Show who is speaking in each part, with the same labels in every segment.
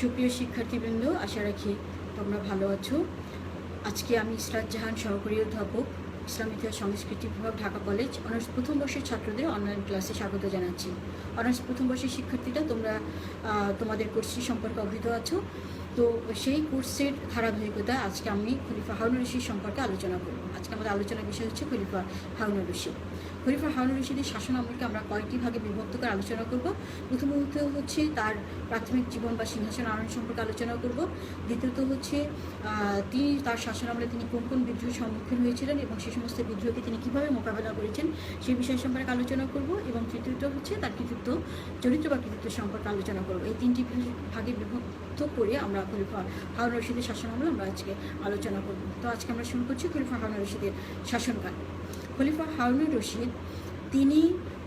Speaker 1: সুপ্রিয় শিক্ষার্থীবৃন্দ, আশা রাখি তোমরা ভালো আছো। আজকে আমি ইসরাত জাহান সহকারী অধ্যাপক, ইসলাম ইতিহাস সংস্কৃতি বিভাগ, ঢাকা কলেজ অনার্স প্রথম বর্ষের ছাত্রদের অনলাইন ক্লাসে স্বাগত জানাচ্ছি। অনার্স প্রথম বর্ষের শিক্ষার্থীরা, তোমরা তোমাদের কোর্সটি সম্পর্কে অবহিত আছো। তো সেই কোর্সের ধারাবাহিকতা আজকে আমি খলিফা হারুন রশিদ সম্পর্কে আলোচনা করব। আজকে আমাদের আলোচনার বিষয় হচ্ছে খলিফা হারুন রশিদ। খলিফা হারুন রশিদের শাসন আমলকে আমরা কয়েকটি ভাগে বিভক্ত করে আলোচনা করব। প্রথমত হচ্ছে তার প্রাথমিক জীবন বা সিংহাসন আরোহণ সম্পর্কে আলোচনা করব। দ্বিতীয়ত হচ্ছে তিনি তার শাসন আমলে তিনি কোন কোন বিদ্রোহের সম্মুখীন হয়েছিলেন এবং সে সমস্ত বিদ্রোহকে তিনি কীভাবে মোকাবেলা করেছেন সেই বিষয় সম্পর্কে আলোচনা করব এবং তৃতীয়ত হচ্ছে তার কৃতিত্ব, চরিত্র বা কৃতিত্ব সম্পর্কে আলোচনা করব। এই তিনটি ভাগে বিভক্ত করে আমরা খলিফা হারুন রশিদের শাসন আমলে আমরা আজকে আলোচনা করব। তো আজকে আমরা শুরু করছি খলিফা হারুন রশিদের শাসনকাল। খলিফা হারুন রশিদ, তিনি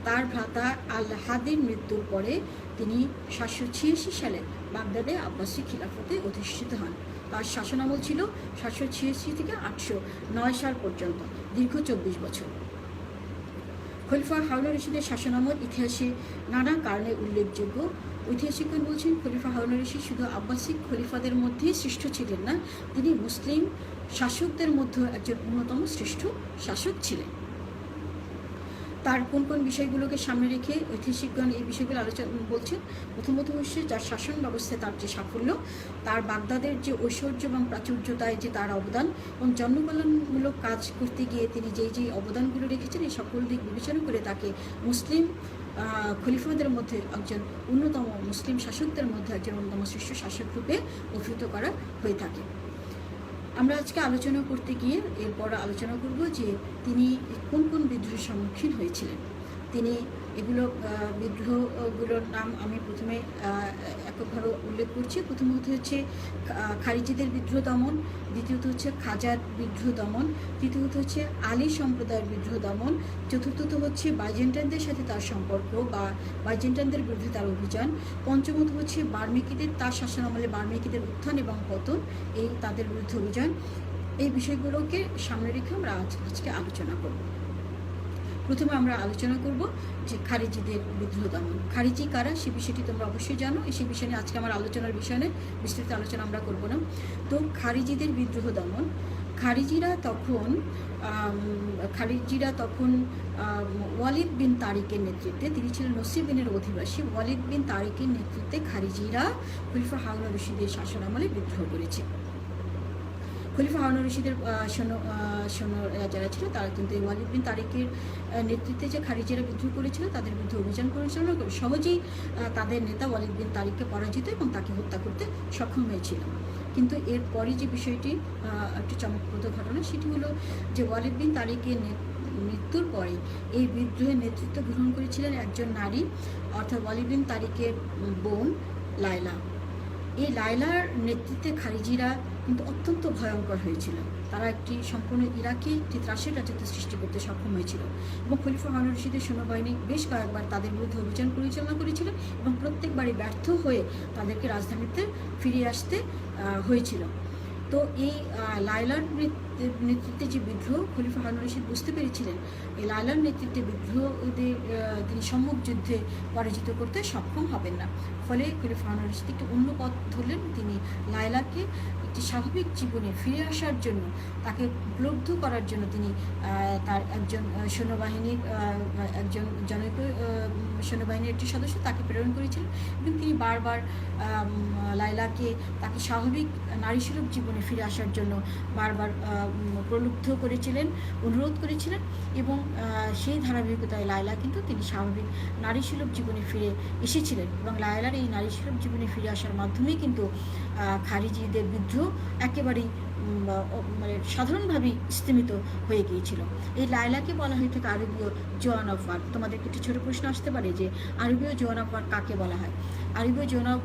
Speaker 1: তার ভ্রাতা আল হাদির মৃত্যুর পরে তিনি সাতশো ছিয়াশি সালে বাগদাদে আব্বাসী খিলাফতে অধিষ্ঠিত হন। তার শাসনামল ছিল সাতশো ছিয়াশি থেকে আটশো নয় সাল পর্যন্ত, দীর্ঘ চব্বিশ বছর। খলিফা হারুন রশিদের শাসনামল ইতিহাসে নানা কারণে উল্লেখযোগ্য। ঐতিহাসিকগণ বলছেন খলিফা হারুন রশিদ শুধু আব্বাসিক খলিফাদের মধ্যেই শ্রেষ্ঠ ছিলেন না, তিনি মুসলিম শাসকদের মধ্যে একজন অন্যতম শ্রেষ্ঠ শাসক ছিলেন। তার কোন কোন বিষয়গুলোকে সামনে রেখে ঐতিহাসিকগণ এই বিষয়গুলো আলোচনা বলছেন, প্রথমত হচ্ছে যার শাসন ব্যবস্থায় তার যে সাফল্য, তার বাগদাদের যে ঐশ্বর্য এবং প্রাচুর্যতায় যে তার অবদান এবং জন্মকল্যাণমূলক কাজ করতে গিয়ে তিনি যেই যেই অবদানগুলো রেখেছেন, এই সকল দিক বিবেচনা করে তাকে মুসলিম খলিফাদের মধ্যে একজন অন্যতম মুসলিম শাসকদের মধ্যে একজন অন্যতম শ্রেষ্ঠ শাসক রূপে অভিহিত করা হয়ে থাকে। আমরা আজকে আলোচনা করতে গিয়ে এরপর আলোচনা করব যে তিনি কোন কোন বিদ্রোহের সম্মুখীন হয়েছিলেন। তিনি এগুলো বিদ্রোহগুলোর নাম আমি প্রথমে এককভাবে উল্লেখ করছি। প্রথমত হচ্ছে খারিজিদের বিদ্রোহ দমন। দ্বিতীয়ত হচ্ছে খাজার বিদ্রোহ দমন। তৃতীয়ত হচ্ছে আলী সম্প্রদায়ের বিদ্রোহ দমন। চতুর্থত হচ্ছে বাইজেন্টানদের সাথে তার সম্পর্ক বা বাইজেন্টানদের বিরুদ্ধে তার অভিযান। পঞ্চমত হচ্ছে বার্মিকিদের, তার শাসনামলে বার্মিকিদের উত্থান এবং পতন। এই তাদের বিরুদ্ধে অভিযান। এই বিষয়গুলোকে সামনে রেখে আমরা আজ, আজকে আলোচনা করব। প্রথমে আমরা আলোচনা করব যে খারিজিদের বিদ্রোহ দমন। খারিজি কারা? সে বিষয়টি তোমরা অবশ্যই জানো। এই সে বিষয় নিয়ে আজকে আমার আলোচনার বিষয় নিয়ে বিস্তৃত আলোচনা আমরা করব না। তো খারিজিদের বিদ্রোহ দমন। খারিজিরা তখন খারিজিরা তখন ওয়ালিদ বিন তারিকের নেতৃত্বে, তিনি ছিলেন নসিবিনের অধিবাসী। ওয়ালিদ বিন তারিকের নেতৃত্বে খারিজিরা খলিফা হারুন রশিদের শাসন আমলে বিদ্রোহ করেছে। খলিফা হারুন রশিদের সৈন্য যারা ছিল তারা কিন্তু এই ওয়ালিদ বিন তারিকের নেতৃত্বে যে খারিজিরা বিদ্রোহ করেছিল, তাদের বিরুদ্ধে অভিযান পরিচালনা করে সহজেই তাদের নেতা ওয়ালিদ বিন তারিককে পরাজিত এবং তাকে হত্যা করতে সক্ষম হয়েছিল। কিন্তু এরপরে যে বিষয়টি একটি চমকপ্রদ ঘটনা, সেটি হলো যে ওয়ালিদ বিন তারিকের মৃত্যুর পরে এই বিদ্রোহের নেতৃত্ব গ্রহণ করেছিলেন একজন নারী, অর্থাৎ ওয়ালিদ বিন তারিকের বোন লায়লা। এই লায়লার নেতৃত্বে খারিজিরা কিন্তু অত্যন্ত ভয়ঙ্কর হয়েছিল। তারা একটি সম্পূর্ণ ইরাকি একটি ত্রাসের রাজত্ব সৃষ্টি করতে সক্ষম হয়েছিল এবং খলিফা হারুন রশিদের সৈন্যবাহিনী বেশ কয়েকবার তাদের বিরুদ্ধে অভিযান পরিচালনা করেছিল এবং প্রত্যেকবারই ব্যর্থ হয়ে তাদেরকে রাজধানীতে ফিরিয়ে আসতে হয়েছিল। তো এই লাইলার নেত- নেতৃত্বে যে বিদ্রোহ খলিফা হারুন রশিদ বুঝতে পেরেছিলেন এই লায়লার নেতৃত্বে বিদ্রোহদের তিনি সম্মুখ যুদ্ধে পরাজিত করতে সক্ষম হবেন না। ফলে খলিফা হারুন রশিদ একটি অন্য পথ ধরলেন। তিনি লায়লাকে একটি স্বাভাবিক জীবনে ফিরে আসার জন্য তাকে উপলব্ধ করার জন্য তিনি তার একজন সৈন্যবাহিনীর একজন জনৈক সৈন্যবাহিনীর একটি সদস্য তাকে প্রেরণ করেছিলেন এবং তিনি বারবার আম, লায়লাকে তাকে স্বাভাবিক নারীসুলভ জীবনে ফিরে আসার জন্য বারবার প্রলুব্ধ করেছিলেন, অনুরোধ করেছিলেন এবং সেই ধারাবাহিকতায় লায়লা কিন্তু তিনি স্বাভাবিক নারী নারীসুলভ জীবনে ফিরে এসেছিলেন এবং লায়লার এই নারী নারীসুলভ জীবনে ফিরে আসার মাধ্যমেই কিন্তু খারিজিদের বিদ্রোহ একেবারেই মানে সাধারণভাবেই স্তীমিত হয়ে গিয়েছিল। এই লায়লাকে বলা হয়ে থাকে আরবীয় জোয়ান অফ আর তোমাদের একটি ছোট প্রশ্ন আসতে পারে যে, আরবীয় জোয়ান অফ আর কাকে বলা হয়? আরবীয় জোয়ান অফ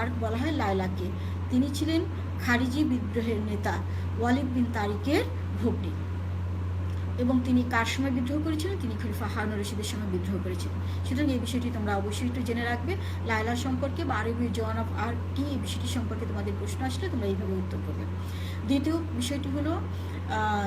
Speaker 1: আর বলা হয় লায়লাকে। তিনি ছিলেন খারিজি বিদ্রোহের নেতা ওয়ালিদ বিন তারিকের ভগ্নী। এবং তিনি কার সময় বিদ্রোহ করেছিলেন? তিনি খলিফা হারুন রশিদের সময় বিদ্রোহ করেছিলেন। সুতরাং এই বিষয়টি তোমরা অবশ্যই একটু জেনে রাখবে। লায়লা সম্পর্কে বা আরবি জওয়ান অফ আর কি? এই বিষয়টি সম্পর্কে তোমাদের প্রশ্ন আসলে তোমরা এইভাবে উত্তর করবে। দ্বিতীয় বিষয়টি হলো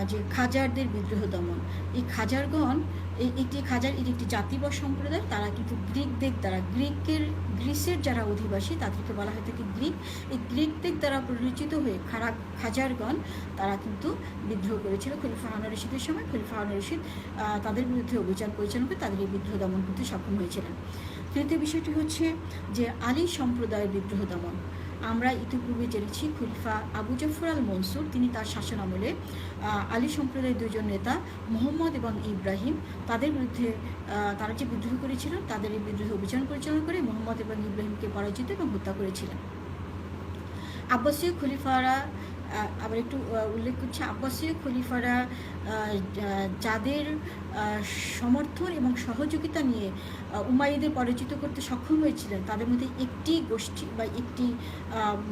Speaker 1: যে খাজারদের বিদ্রোহ দমন। এই খাজারগণ, এই একটি খাজার এটি একটি জাতি বা সম্প্রদায়। তারা কিন্তু গ্রিকদের দ্বারা, গ্রিকের গ্রিসের যারা অধিবাসী, তাদেরকে বলা হয়ে থাকে গ্রিক। এই গ্রিকদের দ্বারা পরিচিত হয়ে খারাপ খাজারগণ, তারা কিন্তু বিদ্রোহ করেছিল। খলিফা হানা রশিদের সময় খলিফা হানা রশিদ তাদের বিরুদ্ধে অভিযান পরিচালনা করে তাদের এই বিদ্রোহ দমন করতে সক্ষম হয়েছিলেন। তৃতীয় বিষয়টি হচ্ছে যে আলী সম্প্রদায়ের বিদ্রোহ দমন। আমরা ইতিপূর্বে জেনেছি খলিফা আবু জাফর আল মনসুর, তিনি তার শাসন আমলে আলী সম্প্রদায়ের দুজন নেতা, মোহাম্মদ এবং ইব্রাহিম, তাদের বিরুদ্ধে তারা যে বিদ্রোহ করেছিলেন তাদের এই বিদ্রোহ অভিযান পরিচালনা করে মোহাম্মদ এবং ইব্রাহিমকে পরাজিত এবং হত্যা করেছিলেন। আব্বাসীয় খলিফারা আবার একটু উল্লেখ করছে আব্বাসীয় খলিফারা যাদের সমর্থন এবং সহযোগিতা নিয়ে আহ, উমাইয়াদের পরাজিত করতে সক্ষম হয়েছিলেন তাদের মধ্যে একটি গোষ্ঠী বা একটি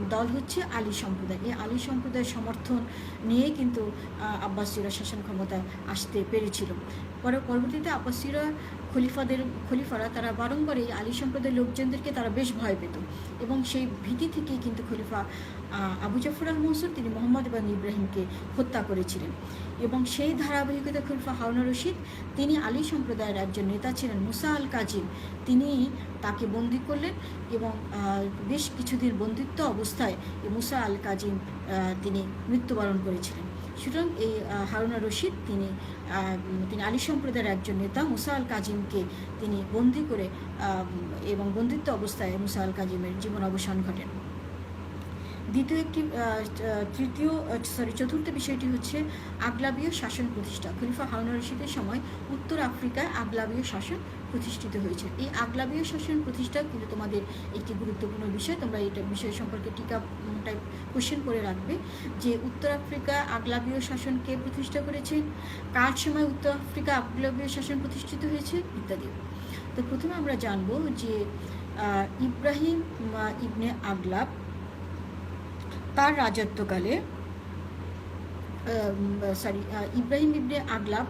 Speaker 1: দল হচ্ছে আলী সম্প্রদায়। এই আলী সম্প্রদায়ের সমর্থন নিয়ে কিন্তু আব্বাসীরা শাসন ক্ষমতায় আসতে পেরেছিল। পরে পরবর্তীতে আব্বাসীরা খলিফাদের খলিফারা তারা বারংবার এই আলী সম্প্রদায়ের লোকজনদেরকে তারা বেশ ভয় পেত এবং সেই ভীতি থেকেই কিন্তু খলিফা আবু জাফর আল মনসুর তিনি মোহাম্মদ এবং ইব্রাহিমকে হত্যা করেছিলেন। এবং সেই ধারাবাহিকতা খলিফা হাউনা রশিদ, তিনি আলী সম্প্রদায়ের একজন নেতা ছিলেন মুসা আল কাজিম তিনি তাকে বন্দি করলেন এবং বেশ কিছুদিন বন্দিত্ব অবস্থায় মুসা আল কাজিম তিনি মৃত্যুবরণ করেছিলেন। সুতরাং এই হারুনা রশিদ তিনি তিনি আলী সম্প্রদায়ের একজন নেতা, মুসা আল কাজিমকে তিনি বন্দি করে এবং বন্দিত্ব অবস্থায় মুসা আল কাজিমের জীবন অবসান ঘটেন। দ্বিতীয় একটি তৃতীয় সরি চতুর্থ বিষয়টি হচ্ছে আগলাবীয় শাসন প্রতিষ্ঠা। খলিফা হারুন রশিদের সময় উত্তর আফ্রিকায় আগলাবীয় শাসন প্রতিষ্ঠিত হয়েছে। এই আগলাবীয় শাসন প্রতিষ্ঠা কিন্তু তোমাদের একটি গুরুত্বপূর্ণ বিষয়। তোমরা এটা বিষয় সম্পর্কে টিকা টাইপ কোশ্চেন করে রাখবে যে উত্তর আফ্রিকা আগলাবীয় শাসন কে প্রতিষ্ঠা করেছেন কার সময় উত্তর আফ্রিকা আগলাবীয় শাসন প্রতিষ্ঠিত হয়েছে ইত্যাদি। তো প্রথমে আমরা জানব যে ইব্রাহিম ইবনে আগলাব তার রাজত্বকালে সরি ইব্রাহিম ইবনে আগলাব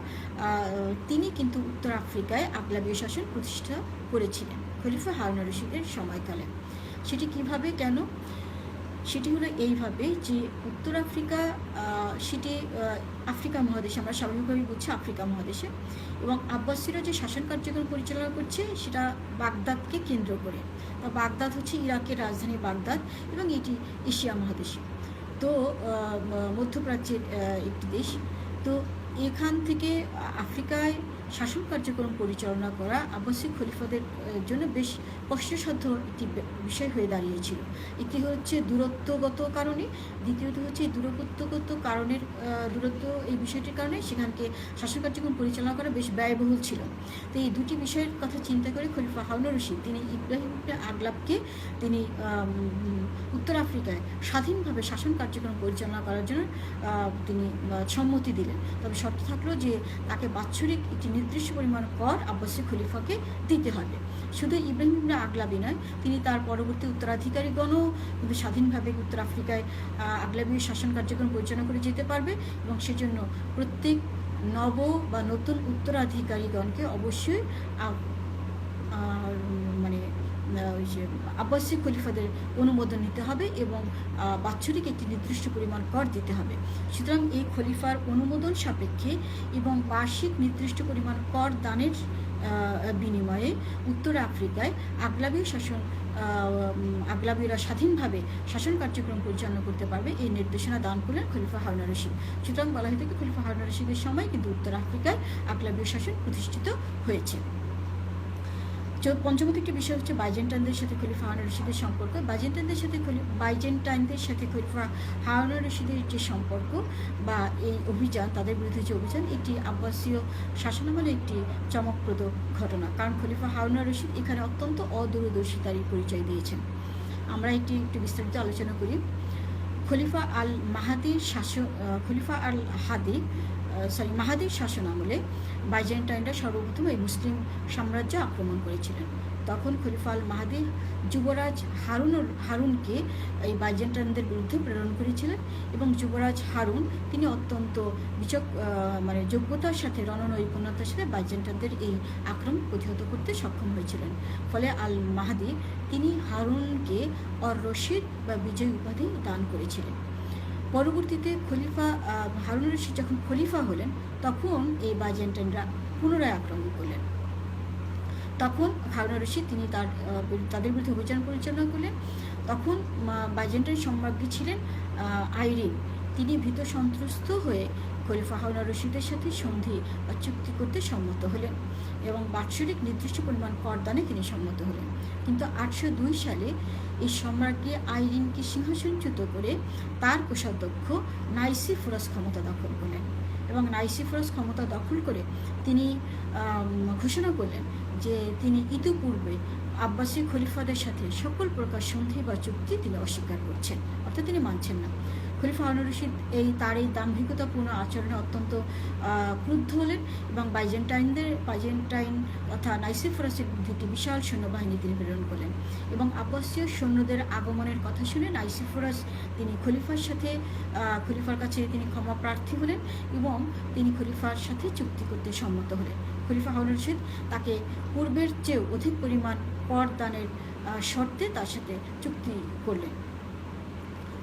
Speaker 1: তিনি কিন্তু উত্তর আফ্রিকায় আগলাবীয় শাসন প্রতিষ্ঠা করেছিলেন, খলিফা হারুন রশিদের সময়কালে। সেটি কীভাবে, কেন? সেটি হলো এইভাবে যে উত্তর আফ্রিকা সেটি আফ্রিকা মহাদেশে, আমরা স্বাভাবিকভাবেই বুঝছি আফ্রিকা মহাদেশে, এবং আব্বাসীরা যে শাসন কার্যক্রম পরিচালনা করছে, সেটা বাগদাদকে কেন্দ্র করে। বাগদাদ হচ্ছে ইরাকের রাজধানী বাগদাদ এবং এটি এশিয়া মহাদেশে। তো মধ্যপ্রাচ্যের একটি দেশ। তো এখান থেকে আফ্রিকায় শাসন কার্যক্রম পরিচালনা করা আবাসিক খলিফাদের জন্য বেশ কষ্টসাধ্য একটি বিষয় হয়ে দাঁড়িয়েছিল। একটি হচ্ছে দূরত্বগত কারণে, দ্বিতীয়ত হচ্ছে এই দূরত্বগত কারণের দূরত্ব এই বিষয়টির কারণে সেখানকে শাসন কার্যক্রম পরিচালনা করা বেশ ব্যয়বহুল ছিল। তো এই দুটি বিষয়ের কথা চিন্তা করে খলিফা হাউনুর রশিদ, তিনি ইব্রাহিম আগলাবকে তিনি উত্তর আফ্রিকায় স্বাধীনভাবে শাসন কার্যক্রম পরিচালনা করার জন্য তিনি সম্মতি দিলেন। তবে শর্ত থাকল যে তাকে বাৎসরিক একটি নির্দিষ্ট পরিমাণ কর আব্বাসী খলিফাকে দিতে হবে। শুধু ইব্রাহিম ইবনে আগলাবি নয়, তিনি তার পরবর্তী উত্তরাধিকারীগণও কিন্তু স্বাধীনভাবে উত্তর আফ্রিকায় আগলা আগলাবীয় শাসন কার্যক্রম পরিচালনা করে যেতে পারবে এবং সেজন্য প্রত্যেক নব বা নতুন উত্তরাধিকারীগণকে অবশ্যই ওই যে আব্বাসিক খলিফাদের অনুমোদন নিতে হবে এবং বাৎসরিক একটি নির্দিষ্ট পরিমাণ কর দিতে হবে। সুতরাং এই খলিফার অনুমোদন সাপেক্ষে এবং বার্ষিক নির্দিষ্ট পরিমাণ কর দানের বিনিময়ে উত্তর আফ্রিকায় আগলাবীয় শাসন আগলাবীরা স্বাধীনভাবে শাসন কার্যক্রম পরিচালনা করতে পারবে এই নির্দেশনা দান করলেন খলিফা হারুন রশিদ। সুতরাং বলা হয়ে থাকে খলিফা হারুন রশিদের সময় কিন্তু উত্তর আফ্রিকায় আগলাবীয় শাসন প্রতিষ্ঠিত হয়েছে। পঞ্চমত একটি বিষয় হচ্ছে বাইজেন্টাইনদের সাথে খলিফা হারুন রশিদের সম্পর্ক। বাইজেন্টাইনদের সাথে বাইজেন্টাইনদের সাথে খলিফা হারুন রশিদের যে সম্পর্ক বা এই অভিযান তাদের বিরুদ্ধে যে অভিযান এটি আব্বাসীয় শাসনামলে একটি চমকপ্রদ ঘটনা। কারণ খলিফা হারুন রশিদ এখানে অত্যন্ত অদূরদর্শিতারই পরিচয় দিয়েছেন। আমরা একটি একটু বিস্তারিত আলোচনা করি। খলিফা আল মাহাদির আহ, খলিফা আল হাদি সরি মাহাদির শাসন আমলে বাইজেন্টাইনরা সর্বপ্রথম এই মুসলিম সাম্রাজ্য আক্রমণ করেছিলেন। তখন খলিফা আল মাহাদি যুবরাজ হারুন হারুনকে এই বাইজেন্টাইনদের বিরুদ্ধে প্রেরণ করেছিলেন এবং যুবরাজ হারুন, তিনি অত্যন্ত বিচক মানে যোগ্যতার সাথে, রণনৈপুণ্যতার সাথে বাইজেন্টাইনদের এই আক্রমণ প্রতিহত করতে সক্ষম হয়েছিলেন। ফলে আল মাহাদি, তিনি হারুনকে অর রশিদ বা বিজয় উপাধি দান করেছিলেন। পরবর্তীতে খলিফা হারুন রশিদ যখন খলিফা হলেন, তখন এই বাইজেন্টাইনরা পুনরায় আক্রমণ করলেন। তখন হারুন রশিদ তিনি তার তাদের বিরুদ্ধে অভিযান পরিচালনা করলেন। তখন বাইজেন্টাইন সম্রাজ্ঞী ছিলেন আইরিন। তিনি ভীত সন্ত্রস্ত হয়ে খলিফা হারুন রশিদের সাথে সন্ধি বা চুক্তি করতে সম্মত হলেন এবং বাৎসরিক নির্দিষ্ট পরিমাণ করদানে তিনি সম্মত হলেন। কিন্তু আটশো দুই সালে এই সম্রাটকে আইরিনকে সিংহাসনচ্যুত করে তার কোষাধ্যক্ষ নাইসিফোরাস ক্ষমতা দখল করলেন এবং নাইসিফোরাস ক্ষমতা দখল করে তিনি ঘোষণা করলেন যে তিনি ইতিপূর্বে আব্বাসী খলিফাদের সাথে সকল প্রকার সন্ধি বা চুক্তি তিনি অস্বীকার করছেন। অর্থাৎ তিনি মানছেন না। খলিফা হারুন রশিদ এই তার এই দাম্ভিকতাপূর্ণ আচরণে অত্যন্ত ক্রুদ্ধ হলেন এবং বাইজেন্টাইনদের, বাইজেন্টাইন তথা নাইসিফোরাসের একটি বিশাল সৈন্যবাহিনী তিনি প্রেরণ করলেন। এবং আব্বাসীয় সৈন্যদের আগমনের কথা শুনে নাইসিফোরাস তিনি খলিফার সাথে খলিফার কাছে তিনি ক্ষমা প্রার্থী হলেন এবং তিনি খলিফার সাথে চুক্তি করতে সম্মত হলেন। খলিফা হারুন রশিদ তাকে পূর্বের চেয়েও অধিক পরিমাণ কর দানের শর্তে তার সাথে চুক্তি করলেন।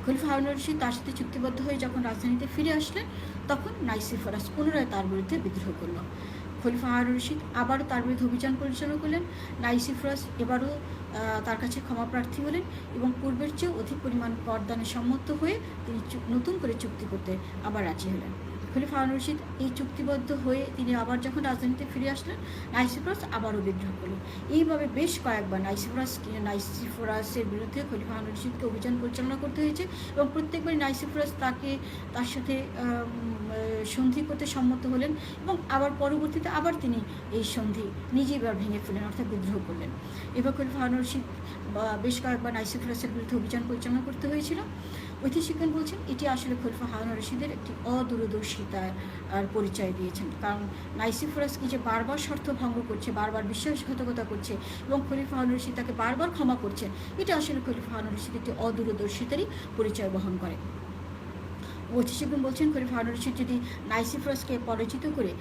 Speaker 1: খলিফা হারুন রশিদ তার সাথে চুক্তিবদ্ধ হয়ে যখন রাজধানীতে ফিরে আসলেন, তখন নাইসি নাইসিফরাস পুনরায় তার বিরুদ্ধে বিদ্রোহ করল। খলিফা হারুন রশিদ আবারও তার বিরুদ্ধে অভিযান পরিচালনা করলেন। নাইসি নাইসিফরাস এবারও তার কাছে ক্ষমা প্রার্থী হলেন এবং পূর্বের চেয়েও অধিক পরিমাণ করদানে সম্মত হয়ে তিনি নতুন করে চুক্তি করতে আবার রাজি হলেন। খলিফা রশিদ এই চুক্তিবদ্ধ হয়ে তিনি আবার যখন রাজধানীতে ফিরে আসলেন, নাইসিফরাস আবারও বিদ্রোহ করলেন। এইভাবে বেশ কয়েকবার নাইসিফরাস নাইসিফরাসের বিরুদ্ধে খলিফা রশিদকে অভিযান পরিচালনা করতে হয়েছে এবং প্রত্যেকবার নাইসিফরাস তাকে, তার সাথে সন্ধি করতে সম্মত হলেন এবং আবার পরবর্তীতে আবার তিনি এই সন্ধি নিজেই এবার ভেঙে ফেলেন, অর্থাৎ বিদ্রোহ করলেন। এবার খলিফা রশিদ বেশ কয়েকবার নাইসিফরাসের বিরুদ্ধে অভিযান পরিচালনা করতে হয়েছিল। ঐতিহাসিকগণ বলছেন, এটি আসলে খলিফা হারুন রশিদের একটি অদূরদর্শিতার পরিচয় দিয়েছেন। কারণ নাইসিফরাসকে যে বারবার শর্ত ভঙ্গ করছে, বারবার বিশ্বাসঘাতকতা করছে এবং খলিফা হারুন রশিদ তাকে বারবার ক্ষমা করছেন এটা আসলে খলিফা হারুন রশিদ একটি অদূরদর্শিতারই পরিচয় বহন করে। ঐতিহাসিকগণ বলছেন খলিফা হারুন রশিদ যদি নাইসিফরাসকে পরাজিত করে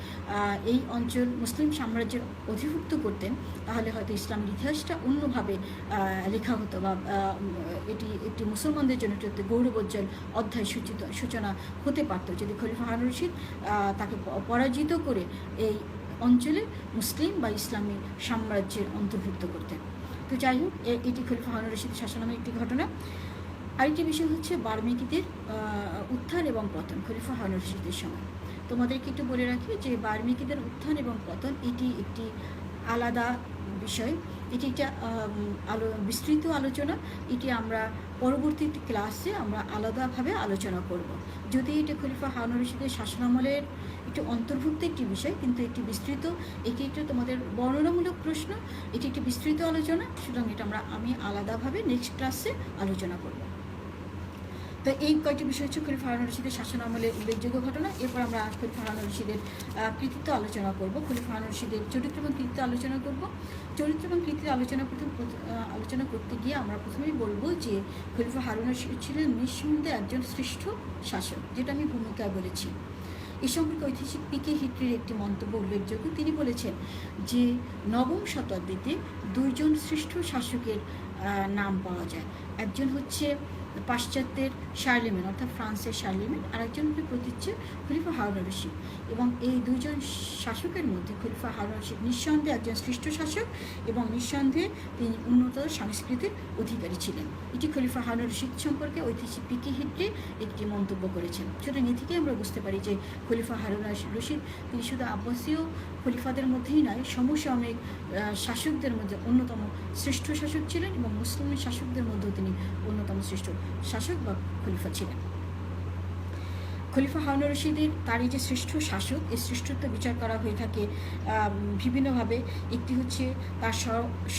Speaker 1: এই অঞ্চল মুসলিম সাম্রাজ্যের অধিভুক্ত করতেন, তাহলে হয়তো ইসলামের ইতিহাসটা অন্যভাবে লেখা হতো বা এটি একটি মুসলমানদের জন্য একটি গৌরবোজ্জ্বল অধ্যায় সূচিত, সূচনা হতে পারত। যদি খলিফা হারুন রশিদ তাকে পরাজিত করে এই অঞ্চলে মুসলিম বা ইসলামী সাম্রাজ্যের অন্তর্ভুক্ত করতেন। তো যাই হোক এটি খলিফা হারুন রশিদ শাসনামের একটি ঘটনা। আরেকটি বিষয় হচ্ছে বার্মিকিদের উত্থান এবং পতন, খলিফা হারুন রশিদের সময়। তোমাদেরকে একটু বলে রাখি যে বার্মিকিদের উত্থান এবং পতন এটি একটি আলাদা বিষয়। এটি একটা আলো, বিস্তৃত আলোচনা। এটি আমরা পরবর্তী ক্লাসে আমরা আলাদাভাবে আলোচনা করব। যদি এটি খলিফা হারুন রশিদের শাসনামলের একটি অন্তর্ভুক্ত একটি বিষয়, কিন্তু একটি বিস্তৃত, এটি একটু তোমাদের বর্ণনামূলক প্রশ্ন, এটি একটি বিস্তৃত আলোচনা, সুতরাং এটা আমরা, আমি আলাদাভাবে নেক্সট ক্লাসে আলোচনা করব। তো এই কয়েকটি বিষয় হচ্ছে খলিফা হারুন রশিদের শাসন আমলে উল্লেখযোগ্য ঘটনা। এরপর আমরা খলিফা হারুন রশিদের কৃতিত্ব আলোচনা করব। খলিফা হারুন রশিদের চরিত্র এবং কৃতিত্ব আলোচনা করব। চরিত্র এবং কৃতিত্ব আলোচনা করতে প্রথ- আলোচনা করতে গিয়ে আমরা প্রথমেই বলব যে খলিফা হারুন রশিদ ছিলেন নিঃসন্দেহে একজন শ্রেষ্ঠ শাসক, যেটা আমি ভূমিকায় বলেছি। এ সম্পর্কে ঐতিহাসিক পিকে হিট্রির একটি মন্তব্য উল্লেখযোগ্য। তিনি বলেছেন যে নবম শতাব্দীতে দুইজন শ্রেষ্ঠ শাসকের নাম পাওয়া যায়। একজন হচ্ছে পাশ্চাত্যের শার্লিমেন, অর্থাৎ ফ্রান্সের শার্লিমেন আর একজন হচ্ছে প্রতীচ্য খলিফা হারুন রশিদ। এবং এই দুজন শাসকের মধ্যে খলিফা হারুন রশিদ নিঃসন্দেহে একজন শ্রেষ্ঠ শাসক এবং নিঃসন্দেহে তিনি উন্নত সংস্কৃতির অধিকারী ছিলেন। এটি খলিফা হারুন রশিদ সম্পর্কে ঐতিহাসিক পিকে হিট্রি একটি মন্তব্য করেছেন। সুতরাং এ থেকে আমরা বুঝতে পারি যে খলিফা হারুন রশিদ তিনি শুধু আব্বাসীয় খলিফাদের মধ্যেই নয়, সমসাময়িক শাসকদের মধ্যে অন্যতম শ্রেষ্ঠ শাসক ছিলেন এবং মুসলিম শাসকদের মধ্যেও তিনি অন্যতম শ্রেষ্ঠ। শাসক বা খলিফা ছিলেন। খলিফা হারুন রশিদের তার এই যে শ্রেষ্ঠ শাসক এই শ্রেষ্ঠত্ব বিচার করা হয়ে থাকে বিভিন্নভাবে। একটি হচ্ছে তার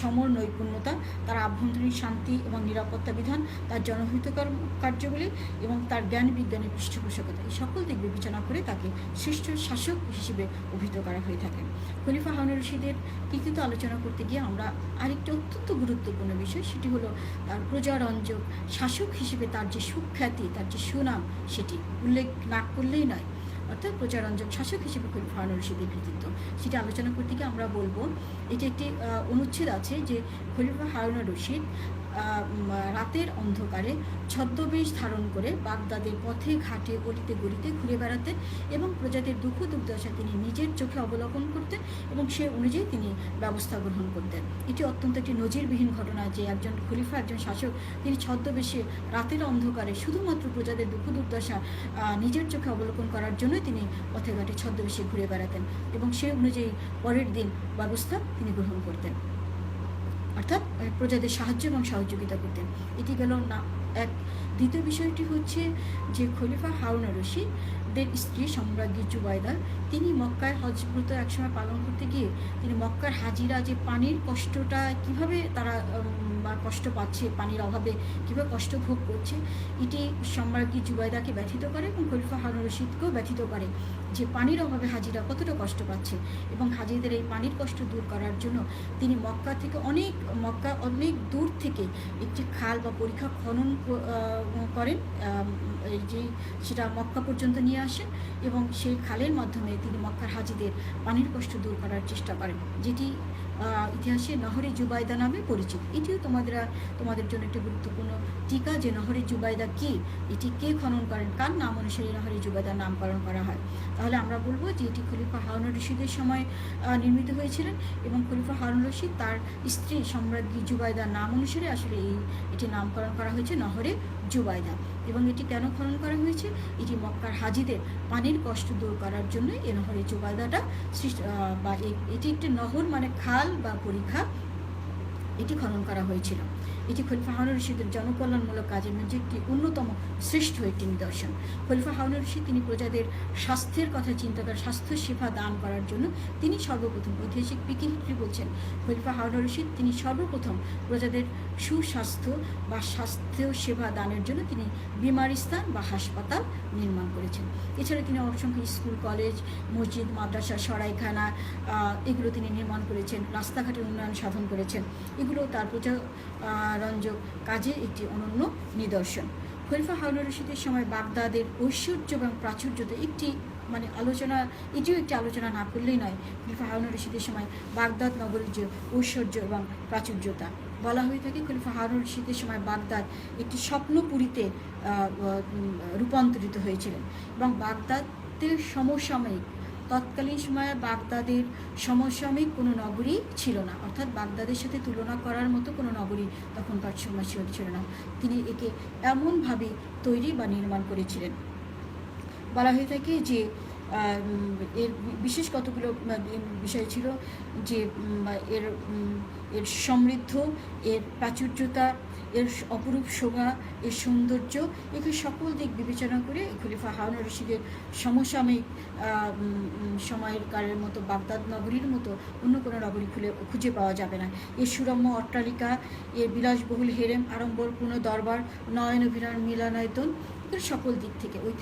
Speaker 1: সমর নৈপুণ্যতা, তার আভ্যন্তরীণ শান্তি এবং নিরাপত্তা বিধান, তার জনহিতকর কার্যগুলি এবং তার জ্ঞান বিজ্ঞানের পৃষ্ঠপোষকতা। এই সকল দিক বিবেচনা করে তাকে শ্রেষ্ঠ শাসক হিসেবে অভিহিত করা হয়ে থাকে। খলিফা হারুন রশিদের কৃতিত্ব আলোচনা করতে গিয়ে আমরা আরেকটি অত্যন্ত গুরুত্বপূর্ণ বিষয়, সেটি হলো তার প্রজারঞ্জক শাসক হিসেবে তার যে সুখ্যাতি, তার যে সুনাম, সেটি উল্লেখ না করলেই নয়। অর্থাৎ প্রচারঞ্জক শাসক হিসেবে হারুন রশিদের কৃতিত্ব সেটা আলোচনা করতে গিয়ে আমরা বলব, এটি একটি অনুচ্ছেদ আছে যে খলিফা হারুন রশিদ রাতের অন্ধকারে ছদ্মবেশ ধারণ করে বাগদাদের পথে, ঘাটে, গলিতে গলিতে ঘুরে বেড়াতেন এবং প্রজাদের দুঃখ দুর্দশা তিনি নিজের চোখে অবলোকন করতেন এবং সে অনুযায়ী তিনি ব্যবস্থা গ্রহণ করতেন। এটি অত্যন্ত একটি নজিরবিহীন ঘটনা যে একজন খলিফা, একজন শাসক, তিনি ছদ্মবেশে রাতের অন্ধকারে শুধুমাত্র প্রজাদের দুঃখ দুর্দশা নিজের চোখে অবলোকন করার জন্যই তিনি পথে, ঘাটে, ছদ্মবেশে ঘুরে বেড়াতেন এবং সে অনুযায়ী পরের দিন ব্যবস্থা তিনি গ্রহণ করতেন। অর্থাৎ প্রজাদের সাহায্য এবং সহযোগিতা করতেন। এটি গেল না, এক। দ্বিতীয় বিষয়টি হচ্ছে যে খলিফা হারুন রশিদের স্ত্রী সম্রাজ্ঞী জুবাইদা তিনি মক্কায় হজব্রত একসময় পালন করতে গিয়ে তিনি মক্কার হাজিরা যে পানির কষ্টটা কীভাবে তারা বা কষ্ট পাচ্ছে, পানির অভাবে কীভাবে কষ্ট ভোগ করছে, এটি সম্রাজ্ঞী জুবাইদাকে ব্যথিত করে এবং খলিফা হারুন রশিদকেও ব্যথিত করে যে পানির অভাবে হাজিরা কতটা কষ্ট পাচ্ছে এবং হাজিদের এই পানির কষ্ট দূর করার জন্য তিনি মক্কা থেকে অনেক, মক্কা অনেক দূর থেকে একটি খাল বা পরীক্ষা খনন করেন যে সেটা মক্কা পর্যন্ত নিয়ে আসেন এবং সেই খালের মাধ্যমে তিনি মক্কার হাজিদের পানির কষ্ট দূর করার চেষ্টা করেন, যেটি ইতিহাসে নহরে জুবাইদা নামে পরিচিত। এটিও তোমাদের তোমাদের জন্য একটি গুরুত্বপূর্ণ টিকা যে নহরে জুবাইদা কি, এটি কে খনন করেন, কার নাম অনুসারে নহরে জুবাইদার নামকরণ করা হয়? তাহলে আমরা বলব যে এটি খলিফা হারুন রশিদের সময় নির্মিত হয়েছিলেন এবং খলিফা হারুন রশিদ তার স্ত্রী সম্রাজ্ঞী জুবাইদার নাম অনুসারে আসলে এই, এটি নামকরণ করা হয়েছে নহরে জুবাইদা এবং এটি কেন খনন করা হয়েছে? এটি মক্কার হাজিদের পানির কষ্ট দূর করার জন্য এ নহরে জুবাইদাটা সৃষ্টি বা এটি একটি নহর মানে খাল বা পরীক্ষা এটি খনন করা হয়েছিল। এটি খলিফা হারুন রশিদের জনকল্যাণমূলক কাজের মধ্যে একটি অন্যতম শ্রেষ্ঠ একটি নিদর্শন। খলিফা হারুন রশিদ তিনি প্রজাদের স্বাস্থ্যের কথা চিন্তা করে স্বাস্থ্য সেবা দান করার জন্য তিনি সর্বপ্রথম ঐতিহাসিক পিকিহিট্রি বলছেন। খলিফা হারুন রশিদ তিনি সর্বপ্রথম প্রজাদের সুস্বাস্থ্য বা স্বাস্থ্য সেবা দানের জন্য তিনি বিমারিস্তান বা হাসপাতাল নির্মাণ করেছেন। এছাড়া তিনি অসংখ্য স্কুল, কলেজ, মসজিদ, মাদ্রাসা, সরাইখানা এগুলো তিনি নির্মাণ করেছেন, রাস্তাঘাটের উন্নয়ন সাধন করেছেন। এগুলো তার প্রজা রঞ্জক কাজে একটি অনন্য নিদর্শন। খলিফা হারুন রশিদের সময় বাগদাদের ঐশ্বর্য এবং প্রাচুর্যতে একটি মানে আলোচনা, এটিও একটি আলোচনা না করলেই নয়। খলিফা হারুন রশিদের সময় বাগদাদ নগরীর যে ঐশ্বর্য এবং প্রাচুর্যতা বলা হয়ে থাকে, খলিফা হারুন রশিদের সময় বাগদাদ একটি স্বপ্নপুরীতে রূপান্তরিত হয়েছিলেন এবং বাগদাদের সমসাময়িক তৎকালীন সময়ে বাগদাদের সমসাময়িক কোনো নগরী ছিল না। অর্থাৎ বাগদাদের সাথে তুলনা করার মতো কোনো নগরী তখনকার সময় ছিল ছিল না। তিনি একে এমনভাবে তৈরি বা নির্মাণ করেছিলেন। বলা হয়ে থাকে যে এর বিশেষ কতগুলো বিষয় ছিল যে এর এর সমৃদ্ধ, এর প্রাচুর্যতা এর অপরূপ শোভা, এর সৌন্দর্য, একে সকল দিক বিবেচনা করে খলিফা হারুন রশিদের সমসাময়িক সময়ের কালের মতো বাগদাদ নগরীর মতো অন্য কোনো নগরী খুলে, খুঁজে পাওয়া যাবে না। এর সুরম্য অট্টালিকা, এর বিলাসবহুল হেরেম আড়ম্বরপূর্ণ দরবার, নয়ন, অভিনয়, মিলনায়তন সকল দিক থেকে, ওই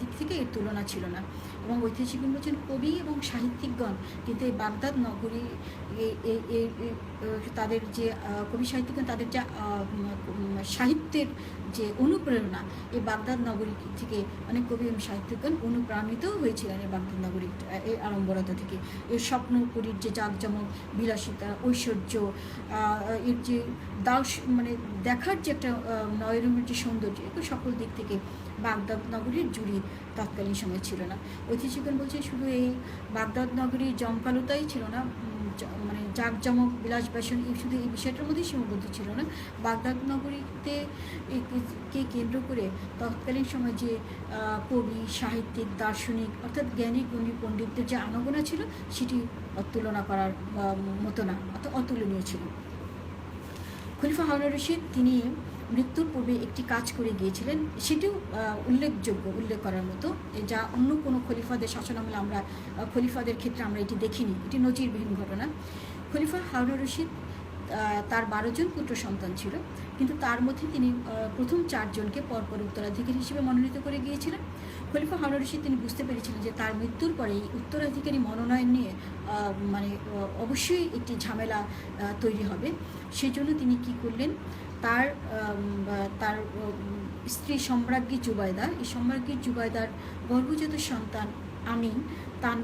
Speaker 1: দিক থেকে এর তুলনা ছিল না। এবং ঐতিহাসিকগণ বলছেন কবি এবং সাহিত্যিকগণ। কিন্তু এই বাগদাদ নগরী তাদের যে কবি সাহিত্যিকগণ, তাদের যা সাহিত্যের যে অনুপ্রেরণা এই বাগদাদ নগরী থেকে অনেক কবি এবং সাহিত্যিকগণ অনুপ্রাণিত হয়েছিলেন এই বাগদাদ নগরী এই আড়ম্বরতা থেকে। এর স্বপ্নপুরীর যে জাঁকজমক, বিলাসিতা, ঐশ্বর্য এর যে দাস মানে দেখার যে একটা নয়রমের যে সৌন্দর্য, এগুলো সকল দিক থেকে বাগদাদ নগরীর জুড়ি তৎকালীন সময় ছিল না। ঐতিহাসিকগণ বলছে শুধু এই বাগদাদ নগরীর জমকালোতাই ছিল না মানে জাঁকজমক, বিলাস ব্যাসন এই শুধু এই বিষয়টার মধ্যেই সীমাবদ্ধ ছিল না। বাগদাদ নগরীতে কে কেন্দ্র করে তৎকালীন সময় যে কবি, সাহিত্যিক, দার্শনিক অর্থাৎ জ্ঞানী, গুণী পণ্ডিতদের যে আনাগোনা ছিল, সেটি তুলনা করার মতো না, অত, অতুলনীয় ছিল। খলিফা হারুন রশিদ, তিনি মৃত্যুর পূর্বে একটি কাজ করে গিয়েছিলেন, সেটিও উল্লেখযোগ্য, উল্লেখ করার মতো, যা অন্য কোনো খলিফাদের শাসনামলে আমরা খলিফাদের ক্ষেত্রে আমরা এটি দেখিনি। এটি নজিরবিহীন ঘটনা। খলিফা হারুন রশিদ তার বারো জন পুত্র সন্তান ছিল, কিন্তু তার মধ্যে তিনি প্রথম চারজনকে পরপর উত্তরাধিকারী হিসেবে মনোনীত করে গিয়েছিলেন। খলিফা হারুন রশিদ তিনি বুঝতে পেরেছিলেন যে তার মৃত্যুর পরে এই উত্তরাধিকারী মনোনয়ন নিয়ে মানে অবশ্যই একটি ঝামেলা তৈরি হবে। সেই জন্য তিনি কি করলেন? তার তার স্ত্রী সম্রাজ্ঞী জুবাইদা এই সম্রাজ্ঞী জুবাইদার গর্ভজাত সন্তান আমিন। তার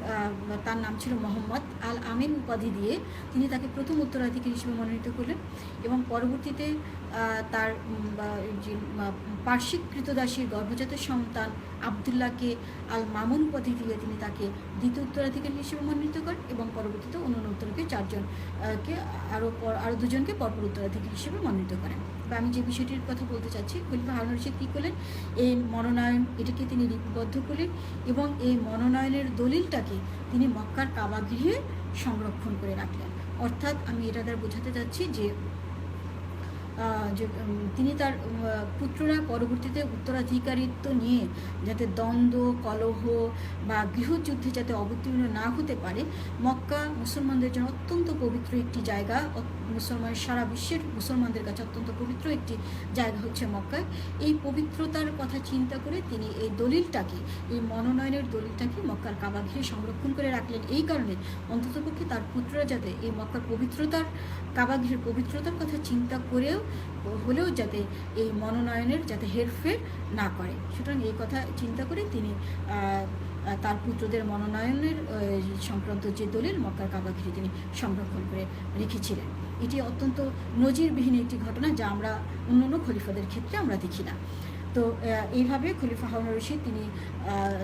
Speaker 1: তার নাম ছিল মোহাম্মদ আল আমিন উপাধি দিয়ে তিনি তাকে প্রথম উত্তরাধিকারী হিসেবে মনোনীত করলেন এবং পরবর্তীতে তার পার্শ্বিক কৃতদাসীর গর্ভজাত সন্তান আবদুল্লাহকে আল মামুন উপাধি দিয়ে তিনি তাকে দ্বিতীয় উত্তরাধিকারী হিসেবে মনোনীত করেন এবং পরবর্তীতে অন্য উত্তরকে চারজন আহ, কে আরও আরও দুজনকে পরপর উত্তরাধিকারী হিসেবে মনোনীত করেন। বা আমি যে বিষয়টির কথা বলতে চাচ্ছি খলিফা হারুন রশিদ কী করলেন? এই মনোনয়ন এটাকে তিনি লিপিবদ্ধ করলেন এবং এই মনোনয়নের দলিলটাকে তিনি মক্কার কাবা গৃহে সংরক্ষণ করে রাখলেন। অর্থাৎ আমি এটা দ্বারা বোঝাতে চাচ্ছি যে যে তিনি তার পুত্ররা পরবর্তীতে উত্তরাধিকারিত্ব নিয়ে যাতে দ্বন্দ্ব, কলহ বা গৃহযুদ্ধে যাতে অবতীর্ণ না হতে পারে, মক্কা মুসলমানদের জন্য অত্যন্ত পবিত্র একটি জায়গা মুসলমান, সারা বিশ্বের মুসলমানদের কাছে অত্যন্ত পবিত্র একটি জায়গা হচ্ছে মক্কায় এই পবিত্রতার কথা চিন্তা করে তিনি এই দলিলটাকে, এই মনোনয়নের দলিলটাকে মক্কার কাবা ঘিরে সংরক্ষণ করে রাখলেন। এই কারণে অন্ততপক্ষে তার পুত্ররা যাতে এই মক্কার পবিত্রতার, কাবা ঘিরের পবিত্রতার কথা চিন্তা করেও, হলেও যাতে এই মনোনয়নের যাতে হেরফের না করে। সুতরাং এই কথা চিন্তা করে তিনি তার পুত্রদের মনোনয়নের সংক্রান্ত যে দলিল মক্কার কাবা ঘিরে তিনি সংরক্ষণ করে রেখেছিলেন। এটি অত্যন্ত নজিরবিহীন একটি ঘটনা যা আমরা অন্য অন্য খলিফাদের ক্ষেত্রে আমরা দেখি না। তো এইভাবে খলিফা হারুন রশিদ তিনি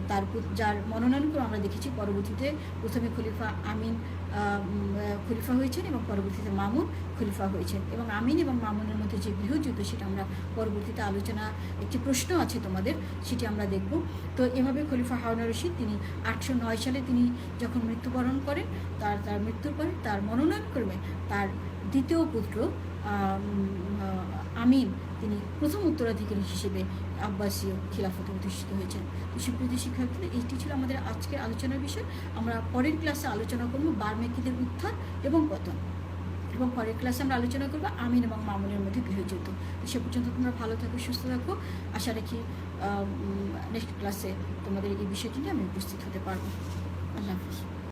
Speaker 1: তার যার মনোনয়ন করে আমরা দেখেছি, পরবর্তীতে প্রথমে খলিফা আমিন খলিফা হয়েছেন এবং পরবর্তীতে মামুন খলিফা হয়েছেন। এবং আমিন এবং মামুনের মধ্যে যে গৃহযুদ্ধ, সেটা আমরা পরবর্তীতে আলোচনা, একটি প্রশ্ন আছে তোমাদের, সেটি আমরা দেখব। তো, এভাবে খলিফা হারুন রশিদ তিনি আটশো নয় সালে তিনি যখন মৃত্যুবরণ করেন, তার তার মৃত্যুর পরে তার মনোনয়ন ক্রমে তার দ্বিতীয় পুত্র আমিন, তিনি প্রথম উত্তরাধিকারী হিসেবে আব্বাসীয় খিলাফতে প্রতিষ্ঠিত হয়েছেন। তো সুপ্রীতি শিক্ষার্থীদের এইটি ছিল আমাদের আজকের আলোচনার বিষয়। আমরা পরের ক্লাসে আলোচনা করব বার্মেকিদের উত্থান এবং পতন। এবং পরের ক্লাসে আমরা আলোচনা করব আমিন এবং মামুনের মধ্যে গৃহযুদ্ধ। তো সে পর্যন্ত তোমরা ভালো থাকো, সুস্থ থাকো। আশা রাখি নেক্সট ক্লাসে তোমাদের এই বিষয়টি নিয়ে আমি উপস্থিত হতে পারব। আল্লাহ হাফিজ।